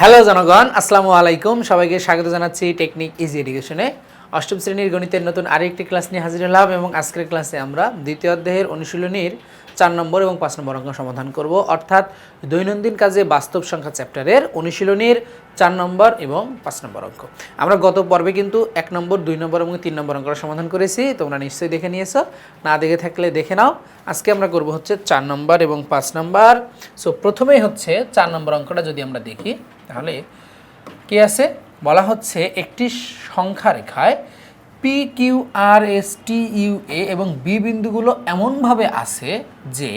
Hello জনগণ, আসসালামু আলাইকুম। সবাইকে স্বাগত জানাচ্ছি টেকনিক ইজি এডুকেশনে অষ্টম শ্রেণির গণিতের নতুন আরেকটি ক্লাস নিয়ে হাজির হলাম এবং আজকের ক্লাসে আমরা দ্বিতীয় অধ্যায়ের অনুশীলনীর চার নম্বর এবং পাঁচ নম্বর অঙ্ক সমাধান করব। অর্থাৎ দৈনন্দিন কাজে বাস্তব সংখ্যা চ্যাপ্টারের অনুশীলনীর চার নম্বর এবং পাঁচ নম্বর অঙ্ক। আমরা গত পর্বে কিন্তু এক নম্বর, দুই নম্বর এবং তিন নম্বর অঙ্কটা সমাধান করেছি। তোমরা নিশ্চয়ই দেখে নিয়েছো। না দেখে থাকলে দেখে নাও। আজকে আমরা করব হচ্ছে চার নম্বর এবং পাঁচ নম্বর। সো প্রথমেই হচ্ছে চার নম্বর অঙ্কটা যদি আমরা দেখি, তাহলে কি আছে? বলা হচ্ছে একটি সংখ্যা রেখায় P Q R S T U A এবং বি বিন্দুগুলো এমনভাবে আছে যে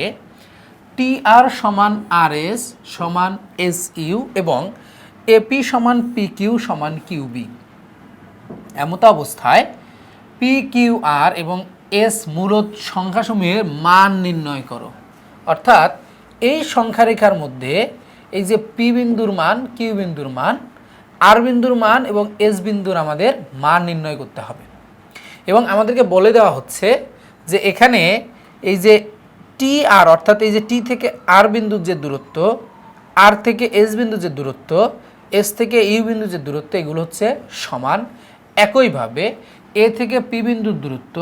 টি আর সমান আর এস সমান এস ইউ এবং এপি সমান পি কিউ সমান কিউ বি এমত অবস্থায় পি কিউ আর এবং এস মূলত সংখ্যাসমূহের মান নির্ণয় করো। অর্থাৎ এই সংখ্যারেখার মধ্যে এই যে পি বিন্দুর মান কিউ বিন্দুর মান আর বিন্দুর মান এবং এস বিন্দুর আমাদের মান নির্ণয় করতে হবে। এবং আমাদেরকে বলে দেওয়া হচ্ছে যে এখানে এই যে টি আর, অর্থাৎ এই যে টি থেকে আর বিন্দুর যে দূরত্ব, আর থেকে এস বিন্দুর যে দূরত্ব, এস থেকে ইউ বিন্দুর যে দূরত্ব, এগুলো হচ্ছে সমান। একইভাবে এ থেকে পি বিন্দুর দূরত্ব,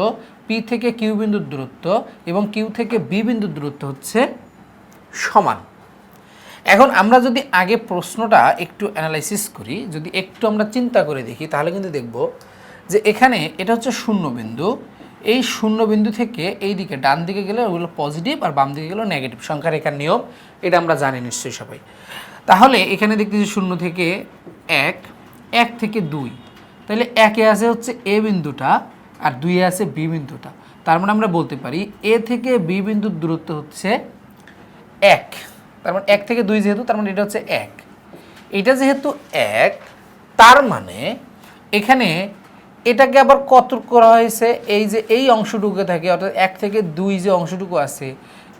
পি থেকে কিউ বিন্দুর দূরত্ব এবং কিউ থেকে বি বিন্দুর দূরত্ব হচ্ছে সমান। এখন আমরা যদি আগে প্রশ্নটা একটু অ্যানালাইসিস করি, যদি একটু আমরা চিন্তা করে দেখি, তাহলে কিন্তু দেখব যে এখানে এটা হচ্ছে শূন্য বিন্দু। এই শূন্য বিন্দু থেকে এই দিকে ডান দিকে গেলে ওগুলো পজিটিভ আর বাম দিকে গেলেও নেগেটিভ সংখ্যা রেখার নিয়ম, এটা আমরা জানি নিশ্চয়ই সবাই। তাহলে এখানে দেখতেছি শূন্য থেকে এক এক থেকে দুই। তাহলে একে আছে হচ্ছে এ বিন্দুটা আর দুইয়ে আছে বি বিন্দুটা। তার মানে আমরা বলতে পারি এ থেকে বি বিন্দুর দূরত্ব হচ্ছে এক। তার মানে এক থেকে দুই যেহেতু, তার মানে এটা হচ্ছে এক। এটা যেহেতু এক, তার মানে এখানে এটাকে আবার কত করা হয়েছে? এই যে এই অংশটুকু থাকে, অর্থাৎ এক থেকে দুই যে অংশটুকু আছে,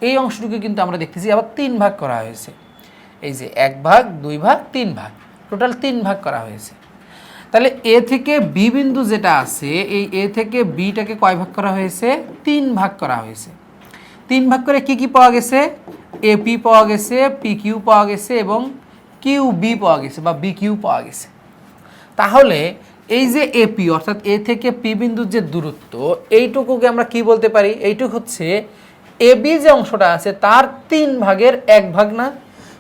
এই অংশটুকু কিন্তু আমরা দেখতেছি আবার তিন ভাগ করা হয়েছে। এই যে এক ভাগ, দুই ভাগ, তিন ভাগ, টোটাল তিন ভাগ করা হয়েছে। তাহলে এ থেকে বি বিন্দু যেটা আছে, এই এ থেকে বিটাকে কয় ভাগ করা হয়েছে? তিন ভাগ করা হয়েছে। তিন ভাগ করে কি কি পাওয়া গেছে? এপি পাওয়া গেছে, পি কিউ পাওয়া গেছে এবং কিউ বি পাওয়া গেছে বা বি কিউ পাওয়া গেছে। তাহলে এই যে এপি অর্থাৎ এ থেকে পি বিন্দুর যে দূরত্ব, এইটুকুকে আমরা কি বলতে পারি? এইটুক হচ্ছে এবি যে অংশটা আছে, তার তিন ভাগের এক ভাগ না?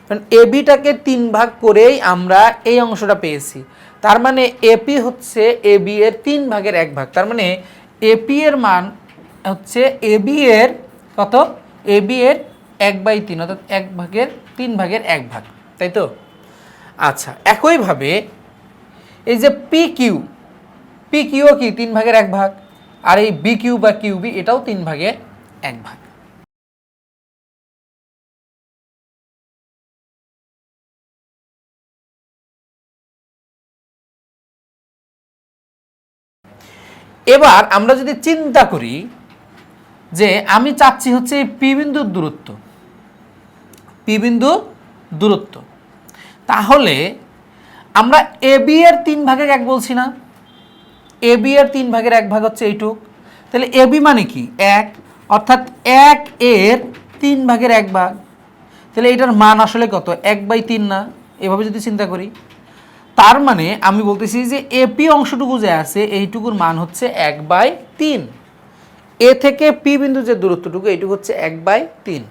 কারণ এবিটাকে তিন ভাগ করেই আমরা এই অংশটা পেয়েছি। তার মানে এপি হচ্ছে এবি এর তিন ভাগের এক ভাগ। তার মানে এপি এর মান হচ্ছে এবি এর কত? এবি এর এক বাই তিন, অর্থাৎ এক ভাগের তিন ভাগের এক ভাগ। তাই তো? আচ্ছা একইভাবে এই যে পি কিউ পি কিউও কি তিন ভাগের এক ভাগ? আর এই বি কিউ বা কিউ বি এটাও তিন ভাগের এক ভাগ। এবার আমরা যদি চিন্তা করি যে আমি চাচ্ছি হচ্ছে পি বিন্দুর দূরত্ব পি বিন্দু দূরত্ব। তাহলে আমরা এ বি এর তিন ভাগের এক বলছি না। এ বি এর তিন ভাগের এক ভাগ হচ্ছে এইটুক। তাহলে এ বি মানে কি? এক। অর্থাৎ এক এর তিন ভাগের এক ভাগ। তাহলে এটার মান আসলে কত? এক বাই তিন না? এভাবে যদি চিন্তা করি। তার মানে আমি বলতেছি যে এপি অংশটুকু যে আছে, এইটুকুর মান হচ্ছে এক বাই তিন। এ থেকে পি বিন্দু যে দূরত্বটুকু, এইটুকু হচ্ছে এক বাই তিন।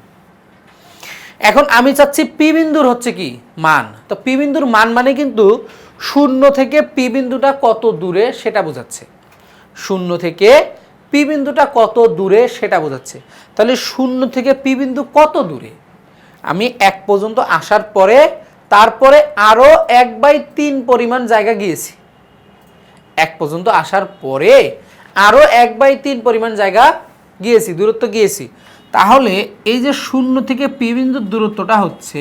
এখন আমি চাচ্ছি পি বিন্দুর হচ্ছে কি মান। তো পি বিন্দুর মান মানে কিন্তু শূন্য থেকে পি বিন্দুটা কত দূরে সেটা বোঝাচ্ছে। শূন্য থেকে পি বিন্দুটা কত দূরে সেটা বোঝাচ্ছে। তাহলে শূন্য থেকে পি বিন্দু কত দূরে? আমি এক পর্যন্ত আসার পরে তারপরে আরও এক বাই তিন পরিমাণ জায়গা গিয়েছি। এক পর্যন্ত আসার পরে আরও এক বাই তিন পরিমাণ জায়গা গিয়েছি, দূরত্ব গিয়েছি। তাহলে এই যে শূন্য থেকে পি বিন্দুর দূরত্বটা হচ্ছে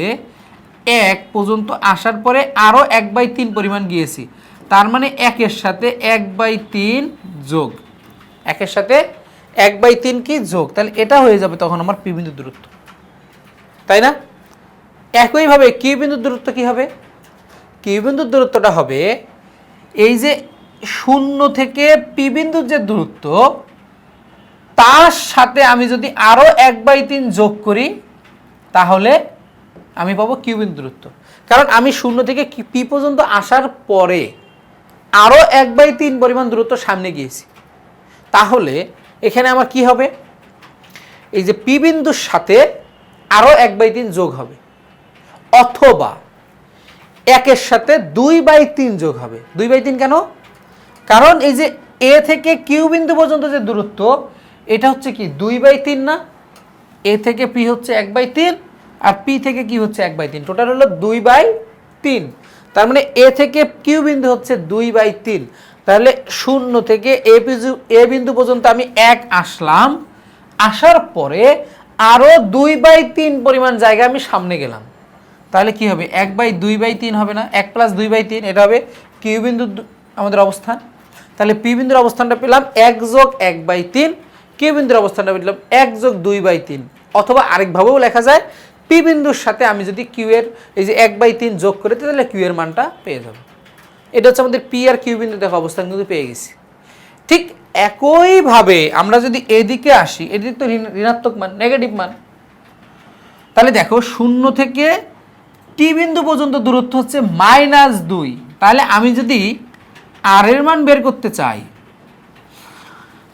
এক পর্যন্ত আসার পরে আরও এক বাই তিন পরিমাণ গিয়েছি। তার মানে একের সাথে এক বাই তিন যোগ। একের সাথে এক বাই তিন কি যোগ? তাহলে এটা হয়ে যাবে তখন আমার পি বিন্দুর দূরত্ব। তাই না? একইভাবে কিউ বিন্দুর দূরত্ব কি হবে? কিউ বিন্দুর দূরত্বটা হবে এই যে শূন্য থেকে পি বিন্দুর যে দূরত্ব তার সাথে আমি যদি আরও এক বাই তিন যোগ করি, তাহলে আমি পাবো কিউ বিন্দু দূরত্ব। কারণ আমি শূন্য থেকে পি পর্যন্ত আসার পরে আরও এক বাই তিন পরিমাণ দূরত্ব সামনে গিয়েছি। তাহলে এখানে আমার কি হবে? এই যে পি বিন্দুর সাথে আরও এক বাই তিন যোগ হবে। অথবা একের সাথে দুই বাই তিন যোগ হবে। দুই বাই তিন কেন? কারণ এই যে এ থেকে কিউ বিন্দু পর্যন্ত যে দূরত্ব এটা হচ্ছে কি, দুই বাই তিন না? এ থেকে পি হচ্ছে এক বাই তিন, আর পি থেকে কি হচ্ছে এক বাই তিন? টোটাল হলো দুই বাই তিন। তার মানে এ থেকে কিউ বিন্দু হচ্ছে দুই বাই তিন। তাহলে শূন্য থেকে এ বিন্দু এ বিন্দু পর্যন্ত আমি এক আসলাম। আসার পরে আরও দুই বাই তিন পরিমাণ জায়গা আমি সামনে গেলাম। তাহলে কি হবে? এক বাই দুই বাই তিন হবে না? এক প্লাস দুই বাই তিন, এটা হবে কিউ বিন্দুর দু- আমাদের অবস্থান। তাহলে পি বিন্দুর অবস্থানটা পেলাম এক যোগ এক বাই তিন। কিউ বিন্দুর অবস্থানটা পেলাম এক যোগ দুই বাই তিন। অথবা আরেকভাবেও লেখা যায় পি বিন্দুর সাথে আমি যদি কিউ এর এই যে এক বাই তিন যোগ করে তাহলে কিউ এর মানটা পেয়ে যাব। এটা হচ্ছে আমাদের পি আর কিউ বিন্দু, দেখো অবস্থান কিন্তু পেয়ে গেছি। ঠিক একইভাবে আমরা যদি এদিকে আসি, এদিক তো ঋণ- ঋণাত্মক মান নেগেটিভ মান। তাহলে দেখো শূন্য থেকে টি বিন্দু পর্যন্ত দূরত্ব হচ্ছে মাইনাস দুই। তাহলে আমি যদি আর এর মান বের করতে চাই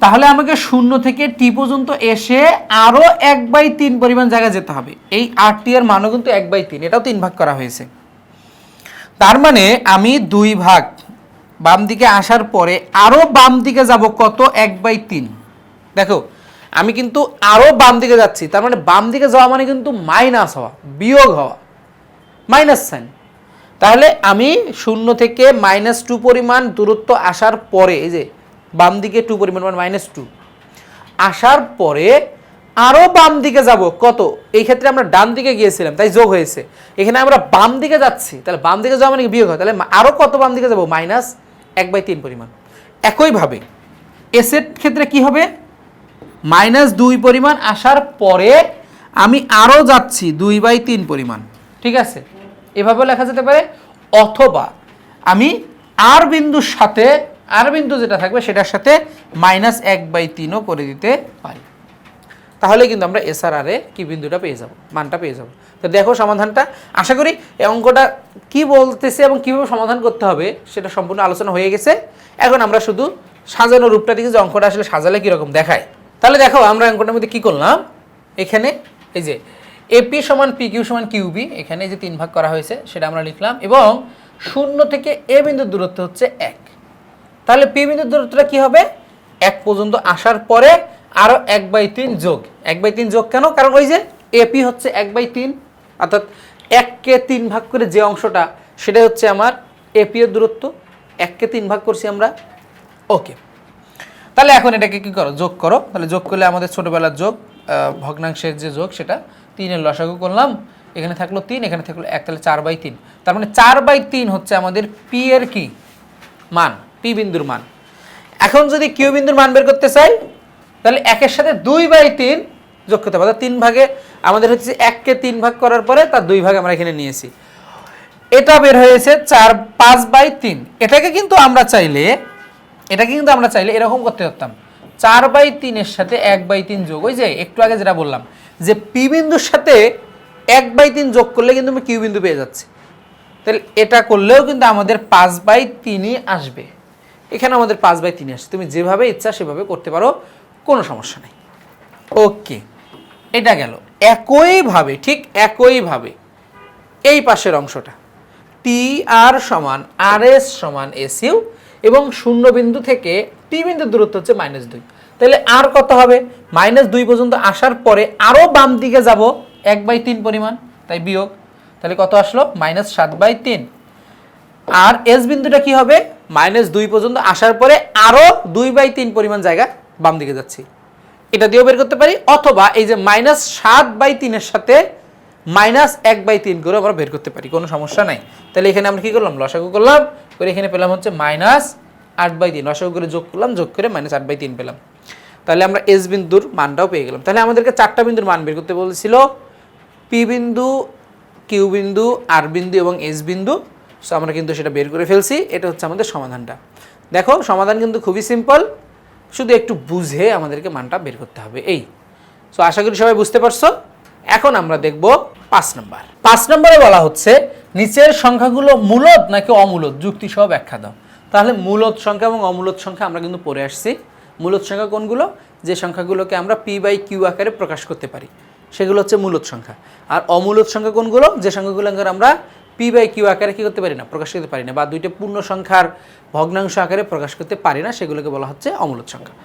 তাহলে আমাকে শূন্য থেকে টি পর্যন্ত এসে আরও এক বাই তিন পরিমাণ জায়গা যেতে হবে। এই আর টি এর মানও কিন্তু এক বাই তিন, এটাও তিন ভাগ করা হয়েছে। তার মানে আমি দুই ভাগ বাম দিকে আসার পরে আরও বাম দিকে যাব কত? এক বাই তিন। দেখো, আমি কিন্তু আরও বাম দিকে যাচ্ছি, তার মানে বাম দিকে যাওয়া মানে কিন্তু মাইনাস হওয়া, বিয়োগ হওয়া, মাইনাস সাইন। তাহলে আমি শূন্য থেকে মাইনাস টু পরিমাণ দূরত্ব আসার পরে, এই যে বাম দিকে টু পরিমাণ মানে মাইনাস টু আসার পরে আরও বাম দিকে যাব। কত? এই ক্ষেত্রে আমরা ডান দিকে গিয়েছিলাম, তাই যোগ হয়েছে। এখানে আমরা বাম দিকে যাচ্ছি, তাহলে বাম দিকে যাওয়া মানে বিয়োগ হয়? তাহলে আরও কত বাম দিকে যাব? মাইনাস এক বাই তিন পরিমাণ। একইভাবে এসের ক্ষেত্রে কি হবে? মাইনাস দুই পরিমাণ আসার পরে আমি আরও যাচ্ছি দুই বাই তিন পরিমাণ। ঠিক আছে? এভাবেও লেখা যেতে পারে। অথবা আমি আর বিন্দুর সাথে আর বিন্দু যেটা থাকবে সেটার সাথে মাইনাস এক বাই তিনও করে দিতে পারি। তাহলে কিন্তু আমরা এসআর আরে কি বিন্দুটা পেয়ে যাব? মানটা পেয়ে যাব। তো দেখো সমাধানটা। আশা করি এই অঙ্কটা কি বলতেছে এবং কীভাবে সমাধান করতে হবে সেটা সম্পূর্ণ আলোচনা হয়ে গেছে। এখন আমরা শুধু সাজানো রূপটা দেখি যে অঙ্কটা আসলে সাজালে কীরকম দেখায়। তাহলে দেখো আমরা অঙ্কটার মধ্যে কী করলাম? এখানে এই যে এপি সমান পি কিউ সমান কিউবি এখানে যে তিন ভাগ করা হয়েছে, সেটা আমরা লিখলাম এবং শূন্য থেকে এ বিন্দুর দূরত্ব হচ্ছে এক। তাহলে পি বিন্দুর দূরত্বটা কি হবে? এক পর্যন্ত আসার পরে আরও এক বাই তিন যোগ। এক বাই তিন যোগ কেন? কারণ ওই যে এপি হচ্ছে এক বাই তিন। অর্থাৎ এককে তিন ভাগ করে যে অংশটা সেটা হচ্ছে আমার এপি এর দূরত্ব। এককে তিন ভাগ করছি আমরা। ওকে। তাহলে এখন এটাকে কি করো? যোগ করো। তাহলে যোগ করলে আমাদের ছোটবেলার যোগ ভগ্নাংশের যে যোগ, সেটা তিনের লসাগু করলাম। এখানে থাকল তিন, এখানে থাকল এক, তাহলে চার বাই তিন। তার মানে চার বাই তিন হচ্ছে আমাদের পি এর কি? মান। পি বিন্দুর মান। এখন যদি কিউ বিন্দুর মান বের করতে চাই, তাহলে একের সাথে দুই বাই তিন যোগ করতে হবে। তিন ভাগে আমাদের হচ্ছে এককে তিন ভাগ করার পরে তার দুই ভাগ আমরা এখানে নিয়েছি। এটা বের হয়েছে চার পাঁচ বাই তিন। এটাকে কিন্তু আমরা চাইলে, এটাকে কিন্তু আমরা চাইলে এরকম করতে পারতাম। চার বাই তিনের সাথে এক বাই তিন যোগ ওই যে একটু আগে যেটা বললাম, যে পি বিন্দুর সাথে এক বাই তিন যোগ করলে কিন্তু আমি কিউ বিন্দু পেয়ে যাচ্ছি। তাহলে এটা করলেও কিন্তু আমাদের পাঁচ বাই তিনই আসবে। এখানে আমাদের পাঁচ বাই তিন আসছে। তুমি যেভাবে ইচ্ছা সেভাবে করতে পারো, কোনো সমস্যা নেই। ওকে এটা গেল। একইভাবে, ঠিক একইভাবে, এই পাশের অংশটা। টি আর সমান আর এস সমান এস ইউ এবং শূন্য বিন্দু থেকে টি বিন্দুর দূরত্ব হচ্ছে মাইনাস দুই। তাহলে আর কত হবে? মাইনাস দুই পর্যন্ত আসার পরে আরও বাম দিকে যাব, এক বাই তিন পরিমাণ, তাই বিয়োগ। তাহলে কত আসলো? মাইনাস সাত বাই তিন। আর এস বিন্দুটা কি হবে? মাইনাস দুই পর্যন্ত আসার পরে আরও দুই বাই তিন পরিমাণ জায়গা বাম দিকে যাচ্ছি। এটা দিয়েও বের করতে পারি, অথবা এই যে মাইনাস সাত বাই তিনের সাথে মাইনাস এক বাই তিন করে আমরা বের করতে পারি, কোনো সমস্যা নাই। তাহলে এখানে আমরা কি করলাম? লসাগু করলাম, করে এখানে পেলাম হচ্ছে মাইনাস আট বাই তিন। লসাগু করে যোগ করলাম, যোগ করে মাইনাস আট বাই তিন পেলাম। তাহলে আমরা এস বিন্দুর মানটাও পেয়ে গেলাম। তাহলে আমাদেরকে চারটা বিন্দুর মান বের করতে বলেছিল পি বিন্দু কিউ বিন্দু আর বিন্দু এবং এস বিন্দু। সো আমরা কিন্তু সেটা বের করে ফেলছি। এটা হচ্ছে আমাদের সমাধানটা। দেখো, সমাধান কিন্তু খুবই সিম্পল। শুধু একটু বুঝে আমাদেরকে মানটা বের করতে হবে। এই। সো আশা করি সবাই বুঝতে পারছ। এখন আমরা দেখব পাঁচ নম্বর। পাঁচ নম্বরে বলা হচ্ছে, নিচের সংখ্যাগুলো মূলত নাকি অমূলত? যুক্তি সহ ব্যাখ্যা দাও। তাহলে মূলত সংখ্যা এবং অমূলত সংখ্যা আমরা কিন্তু পড়ে আসছি। মূলত সংখ্যা কোনগুলো? যে সংখ্যাগুলোকে আমরা পি বাই কিউ আকারে প্রকাশ করতে পারি। সেগুলো হচ্ছে মূলত সংখ্যা। আর অমূলত সংখ্যা কোনগুলো? যে সংখ্যাগুলো আমরা পি বাই কিউ আকারে কী করতে পারি না? প্রকাশ করতে পারি না বা দুইটা পূর্ণ সংখ্যার ভগ্নাংশ আকারে প্রকাশ করতে পারি না, সেগুলোকে বলা হচ্ছে অমূলত সংখ্যা।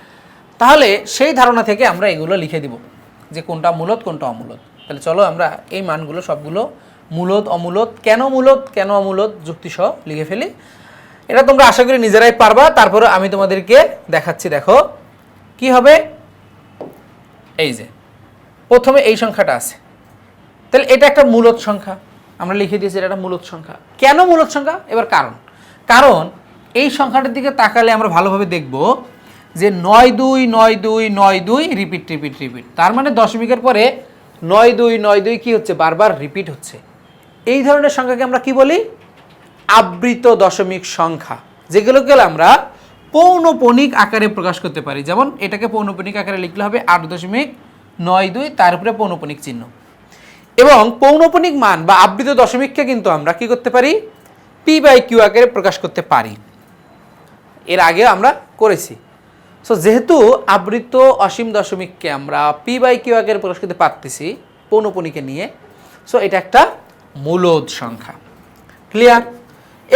তাহলে সেই ধারণা থেকে আমরা এগুলো লিখে দিব যে কোনটা মূলত, কোনটা অমূলত। তাহলে চলো আমরা এই মানগুলো সবগুলো মূলত, অমূলত, কেন মূলত, কেন অমূলত যুক্তিসহ লিখে ফেলি। এটা তোমরা আশা করি নিজেরাই পারবা। তারপরে আমি তোমাদেরকে দেখাচ্ছি, দেখো, কি হবে? এই যে, প্রথমে এই সংখ্যাটা আছে। তাহলে এটা একটা মূলত সংখ্যা। আমরা লিখে দিয়েছি এটা একটা মূলত সংখ্যা। কেন মূলত সংখ্যা? এবার কারণ। কারণ এই সংখ্যাটার দিকে তাকালে আমরা ভালোভাবে দেখব যে নয় দুই নয় দুই নয় দুই রিপিট রিপিট রিপিট তার মানে দশমিকের পরে নয় দুই নয় দুই কী হচ্ছে? বারবার রিপিট হচ্ছে। এই ধরনের সংখ্যাকে আমরা কি বলি? আবৃত দশমিক সংখ্যা, যেগুলোকে আমরা পৌনপণিক আকারে প্রকাশ করতে পারি। যেমন এটাকে পৌনপণিক আকারে লিখলে হবে আট দশমিক নয় দুই, তার উপরে পৌনপণিক চিহ্ন। এবং পৌনপণিক মান বা আবৃত দশমিককে কিন্তু আমরা কি করতে পারি? পি বাই কিউ আকারে প্রকাশ করতে পারি। এর আগে আমরা করেছি। সো যেহেতু আবৃত অসীম দশমিককে আমরা পি বাই কিউ আকারে প্রকাশ করতে পারতেছি পৌনপণিকে নিয়ে সো এটা একটা মূলদ সংখ্যা। ক্লিয়ার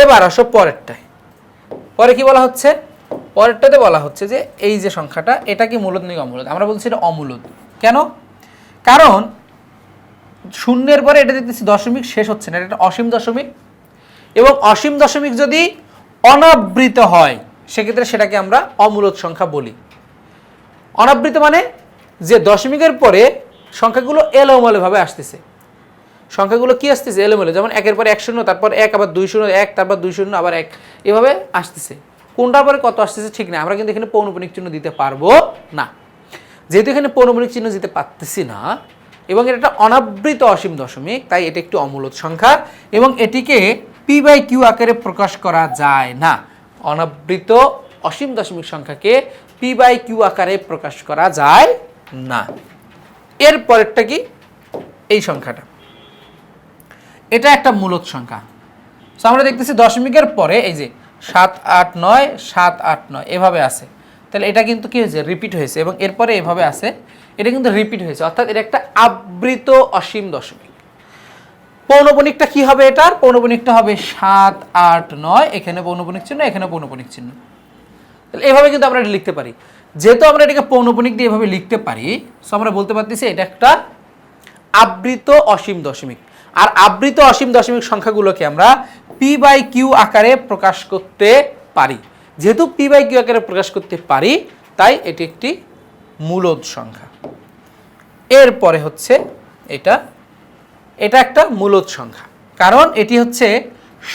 এবার আসো পরেরটায়। পরে কি বলা হচ্ছে? পরেরটাতে বলা হচ্ছে যে এই যে সংখ্যাটা, এটা কি মূলদ নাকি অমূলদ? আমরা বলছি এটা অমূলদ। কেন? কারণ শূন্যের পরে এটা দেখতেছি দশমিক, শেষ হচ্ছে না। এটা অসীম দশমিক। এবং অসীম দশমিক যদি অনাবৃত হয়, সেক্ষেত্রে সেটাকে আমরা অমূলদ সংখ্যা বলি। অনাবৃত মানে যে দশমিকের পরে সংখ্যাগুলো এলোমেলোভাবে আসতেছে। সংখ্যাগুলো কি আসতেছে? এলোমেলো। যেমন একের পরে এক শূন্য, তারপর এক, আবার দুই শূন্য, এক, তারপর দুই শূন্য, আবার এক। এভাবে আসতেছে। কোনটার পরে কত আসতেছে ঠিক না। আমরা কিন্তু এখানে পৌনপণিক চিহ্ন দিতে পারব না। যেহেতু এখানে পৌনপণিক চিহ্ন দিতে পারতেছি না এবং এটা একটা অনাবৃত অসীম দশমিক, তাই এটা একটি অমূলত সংখ্যা, এবং এটিকে পি বাই কিউ আকারে প্রকাশ করা যায় না। অনাবৃত অসীম দশমিক সংখ্যাকে পি বাই কিউ আকারে প্রকাশ করা যায় না। এর পরেরটা কি? এই সংখ্যাটা। এটা একটা মূলত সংখ্যা। সো আমরা দেখতেছি দশমিকের পরে এই যে সাত আট নয়, সাত আট নয়, এভাবে আছে। তাহলে এটা কিন্তু কি হয়েছে? রিপিট হয়েছে, এবং এরপরে এভাবে আছে এটা কিন্তু রিপিট হয়েছে, অর্থাৎ এটা একটা আবৃত অসীম দশমিক। পৌনপণিকটা কি হবে এটার? পৌনপণিকটা হবে সাত, আট, নয়, এখানে পৌনপণিক চিহ্ন, এখানে পৌনপণিক চিহ্ন। তাহলে এভাবে কিন্তু আমরা এটা লিখতে পারি। যেহেতু আমরা এটাকে পৌনপণিক দিয়ে এভাবে লিখতে পারি সো আমরা বলতে পারতেছি এটা একটা আবৃত অসীম দশমিক। আর আবৃত অসীম দশমিক সংখ্যাগুলোকে আমরা পি বাই কিউ আকারে প্রকাশ করতে পারি। যেহেতু পি বাই কিউ আকারে প্রকাশ করতে পারি, তাই এটি একটি মূলদ সংখ্যা। এরপরে হচ্ছে এটা এটা একটা মূলদ সংখ্যা। কারণ এটি হচ্ছে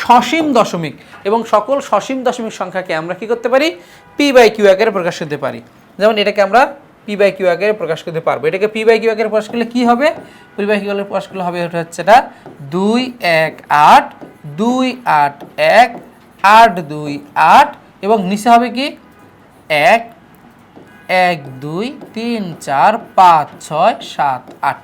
সসীম দশমিক এবং সকল সসীম দশমিক সংখ্যাকে আমরা কি করতে পারি? পি বাই কিউ আকারে প্রকাশ করতে পারি। যেমন এটাকে আমরা পি বাই কিউ আকারে প্রকাশ করতে পারব। এটাকে পি বাই কিউ আকারে প্রকাশ করলে কী হবে? পি বাই কিউ আকারে প্রকাশ করলে হবে এটা হচ্ছে এটা দুই এক আট, দুই আট এক, আট দুই আট এবং নিচে হবে কি? এক এক, দুই, তিন, চার, পাঁচ, ছয়, সাত, আট।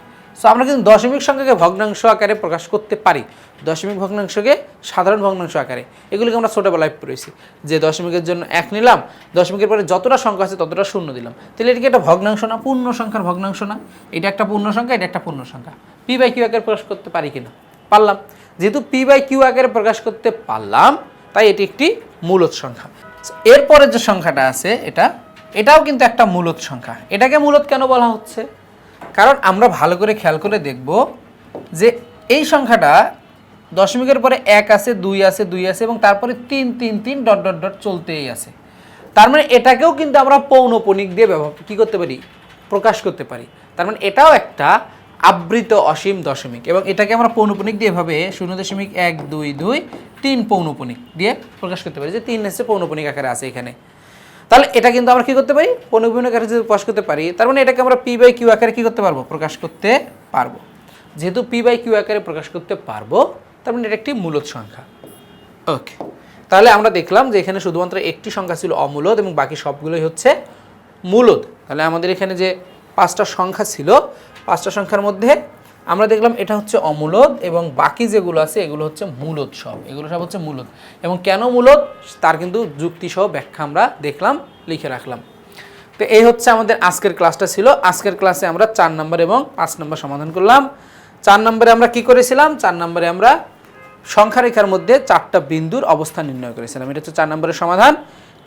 সো আমরা কিন্তু দশমিক সংখ্যাকে ভগ্নাংশ আকারে প্রকাশ করতে পারি। দশমিক ভগ্নাংশকে সাধারণ ভগ্নাংশ আকারে। এগুলিকে আমরা ছোটোবেলায় পড়েছি। যে দশমিকের জন্য এক নিলাম, দশমিকের পরে যতটা সংখ্যা আছে ততটা শূন্য দিলাম। তাহলে এটাকে একটা ভগ্নাংশ না? পূর্ণ সংখ্যার ভগ্নাংশ না? এটা একটা পূর্ণ সংখ্যা, এটা একটা পূর্ণ সংখ্যা। পি বাই কিউ আকারে প্রকাশ করতে পারি কিনা? পারলাম। যেহেতু পি বাই কিউ আকারে প্রকাশ করতে পারলাম, তাই এটি একটি মূলত সংখ্যা। এরপরের যে সংখ্যাটা আছে, এটা এটাও কিন্তু একটা মূলত সংখ্যা। এটাকে মূলত কেন বলা হচ্ছে? কারণ আমরা ভালো করে খেয়াল করে দেখব যে এই সংখ্যাটা দশমিকের পরে এক আছে, দুই আছে দুই আছে এবং তারপরে তিন তিন তিন, ডট ডট ডট চলতেই আছে। তার মানে এটাকেও কিন্তু আমরা পৌনপণিক দিয়ে ব্যবহার কী করতে পারি? প্রকাশ করতে পারি। তার মানে এটাও একটা আবৃত অসীম দশমিক এবং এটাকে আমরা পৌনপণিক দিয়ে এভাবে শূন্য দশমিক এক, দুই দুই, তিন পৌনপণিক দিয়ে প্রকাশ করতে পারি যে তিন এসে পৌনপণিক আকারে আছে এখানে। তাহলে এটা কিন্তু আমরা কি করতে পারি? পৌনপণিক আকারে যদি প্রকাশ করতে পারি, তার মানে এটাকে আমরা পি বাই কিউ আকারে কি করতে পারব? প্রকাশ করতে পারব। যেহেতু পি বাই কিউ আকারে প্রকাশ করতে পারব, তার মানে এটা একটি মূলত সংখ্যা। ওকে তাহলে আমরা দেখলাম যে এখানে শুধুমাত্র একটি সংখ্যা ছিল অমূলদ এবং বাকি সবগুলোই হচ্ছে মূলদ। তাহলে আমাদের এখানে যে পাঁচটা সংখ্যা ছিল, পাঁচটা সংখ্যার মধ্যে আমরা দেখলাম এটা হচ্ছে অমূলদ এবং বাকি যেগুলো আছে, এগুলো হচ্ছে মূলদ সব। এগুলো সব হচ্ছে মূলত এবং কেন মূলত তার কিন্তু যুক্তি সহ ব্যাখ্যা আমরা দেখলাম, লিখে রাখলাম। তো এই হচ্ছে আমাদের আজকের ক্লাসটা ছিল। আজকের ক্লাসে আমরা চার নম্বর এবং পাঁচ নম্বর সমাধান করলাম। চার নম্বরে আমরা কি করেছিলাম? চার নম্বরে আমরা সংখ্যা রেখার মধ্যে চারটা বিন্দুর অবস্থান নির্ণয় করেছিলাম। এটা হচ্ছে চার নম্বরের সমাধান।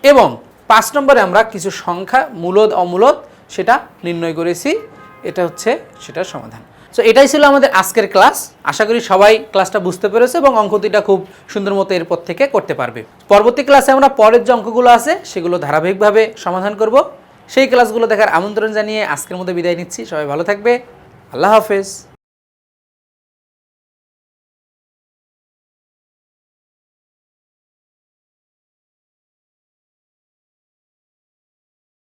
এবং পাঁচ নম্বরে আমরা কিছু সংখ্যা মূলদ, অমূলদ, সেটা নির্ণয় করেছি। এটা হচ্ছে, সেটার সমাধান। সো এটাই ছিল আমাদের আজকের ক্লাস। আশা করি সবাই ক্লাসটা বুঝতে পেরেছে এবং অঙ্ক দুইটা খুব সুন্দর মতো এরপর থেকে করতে পারবে। পরবর্তী ক্লাসে আমরা পরের যে অঙ্কগুলো আছে, সেগুলো ধারাবাহিকভাবে সমাধান করব। সেই ক্লাসগুলো দেখার আমন্ত্রণ জানিয়ে আজকের মধ্যে বিদায় নিচ্ছি। সবাই ভালো থাকবে। আল্লাহ হাফেজ।